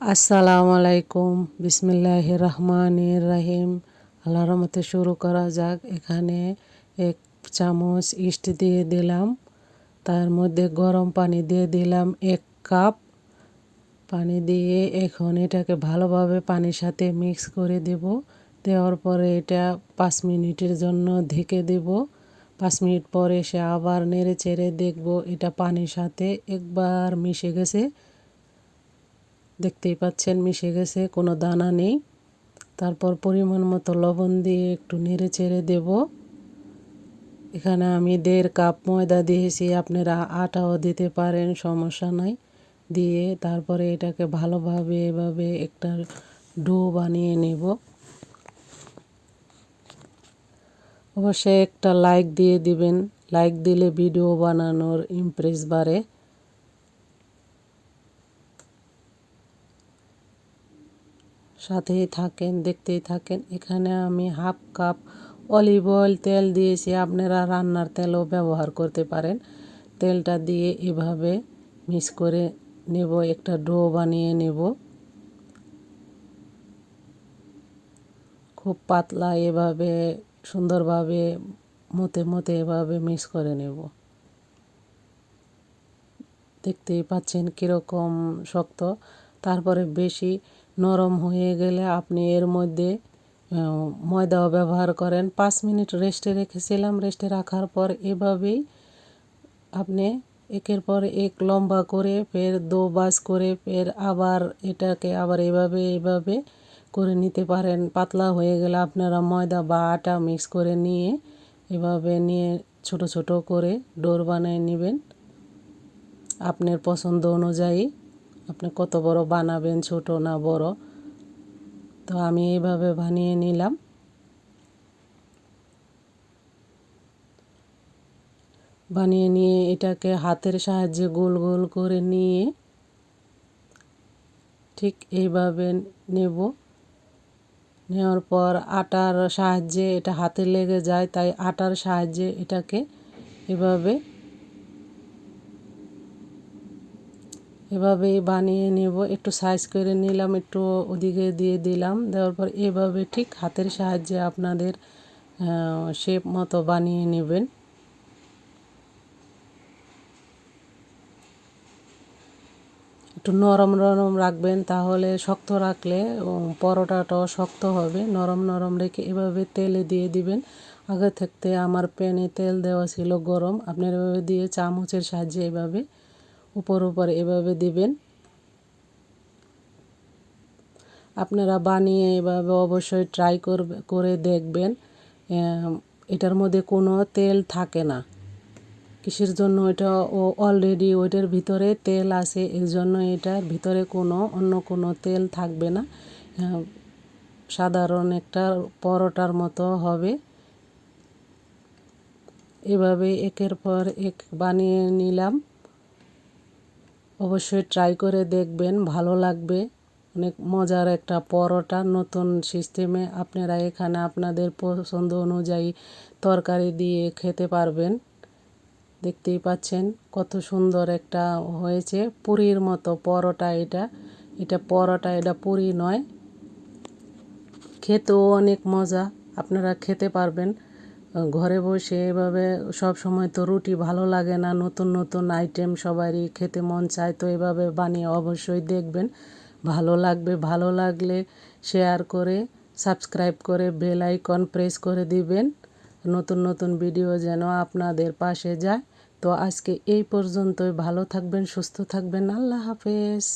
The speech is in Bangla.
আসসালামু আলাইকুম বিসমিল্লাহ রহমান রাহিম। আল্লাহর রহমতে শুরু করা যাক। এখানে এক চামচ ইস্ট দিয়ে দিলাম। তার মধ্যে গরম পানি দিয়ে দিলাম এক কাপ। পানি দিয়ে এখন এটাকে ভালোভাবে পানির সাথে মিক্স করে দেব। দেওয়ার পরে এটা পাঁচ মিনিটের জন্য ঢেকে দেব। পাঁচ মিনিট পরে সে আবার নেড়ে চেড়ে দেখব এটা পানির সাথে একবার মিশে গেছে দেখতেই পাচ্ছেন মিশে গেছে, কোনো দানা নেই। তারপর পরিমাণ মতো লবণ দিয়ে একটু নেড়ে চেড়ে দেব। এখানে আমি দেড় কাপ ময়দা দিয়েছি, আপনারা আটাও দিতে পারেন, সমস্যা নাই। দিয়ে তারপরে এটাকে ভালোভাবে এভাবে একটা ডো বানিয়ে নেব। অবশ্যই একটা লাইক দিয়ে দিবেন। লাইক দিলে ভিডিও বানানোর ইমপ্রেস বাড়ে। সাথেই থাকেন, দেখতেই থাকেন। এখানে আমি হাফ কাপ অলিভ অয়েল তেল দিয়েছি, আপনারা রান্নার তেলও ব্যবহার করতে পারেন। তেলটা দিয়ে এভাবে মিক্স করে নেব, একটা ডো বানিয়ে নেব। খুব পাতলা এভাবে, সুন্দরভাবে, মতে মতে এভাবে মিক্স করে নেব। দেখতেই পাচ্ছেন কীরকম শক্ত। তারপরে বেশি নরম হয়ে গেলে আপনি এর মধ্যে ময়দাও ব্যবহার করেন। পাঁচ মিনিট রেস্টে রেখেছিলাম। রেস্টে রাখার পর এভাবেই আপনি একের পর এক লম্বা করে, ফের দো বাস করে, ফের আবার এটাকে আবার এভাবে এভাবে করে নিতে পারেন। পাতলা হয়ে গেলে আপনারা ময়দা বা আটা মিক্স করে নিয়ে এভাবে নিয়ে ছোট ছোট করে ডোর বানিয়ে নেবেন। আপনার পছন্দ অনুযায়ী আপনি কত বড় বানাবেন, ছোট না বড়? তো আমি এইভাবে বানিয়ে নিলাম। বানিয়ে নিয়ে এটাকে হাতের সাহায্যে গোল গোল করে নিয়ে ঠিক এইভাবে নেব। নেওয়ার পর আটার সাহায্যে এটা হাতে লেগে যায়, তাই আটার সাহায্যে এটাকে এভাবে এভাবেই বানিয়ে নেব। একটু সাইজ করে নিলাম, একটু ওদিকে দিয়ে দিলাম। দেওয়ার পর এভাবে ঠিক হাতের সাহায্যে আপনাদের শেপ মতো বানিয়ে নেবেন। একটু নরম নরম রাখবেন, তাহলে শক্ত রাখলে পরোটাটাও শক্ত হবে। নরম নরম রেখে এভাবে তেলে দিয়ে দিবেন। আগে থাকতে আমার প্যানে তেল দেওয়া ছিল গরম। আপনার এভাবে দিয়ে চামচের সাহায্যে এভাবে উপর উপর এভাবে দিবেন। আপনারা বানিয়ে এভাবে অবশ্যই ট্রাই করবে, করে দেখবেন। এটার মধ্যে কোনো তেল থাকে না। কিসের জন্য এটা ও অলরেডি ওইটার ভিতরে তেল আছে, এর জন্য এটার ভিতরে কোনো, অন্য কোনো তেল থাকবে না। সাধারণ একটা পরোটার মতো হবে। এভাবে একের পর এক বানিয়ে নিলাম। অবশ্যই ট্রাই করে দেখবেন, ভালো লাগবে। অনেক মজার একটা পরোটা, নতুন সিস্টেমে আপনারা এখানে আপনাদের পছন্দ অনুযায়ী তরকারি দিয়ে খেতে পারবেন। দেখতেই পাচ্ছেন কত সুন্দর একটা হয়েছে, পুরীর মতো পরোটা এটা। এটা পরোটা, এটা পুরি নয়। খেতেও অনেক মজা, আপনারা খেতে পারবেন। ঘরে বসে এভাবে সব সময় তো রুটি ভালো লাগে না, নতুন নতুন আইটেম সবারই খেতে মন চায়, তো এভাবে বানিয়ে অবশ্যই দেখবেন। ভালো লাগবে, ভালো লাগলে শেয়ার করে সাবস্ক্রাইব করে বেল আইকন প্রেস করে দিবেন। নতুন নতুন ভিডিও যেন আপনাদের পাশে যায়। তো আজকে এই পর্যন্তই, ভালো থাকবেন, সুস্থ থাকবেন, আল্লাহ হাফেজ।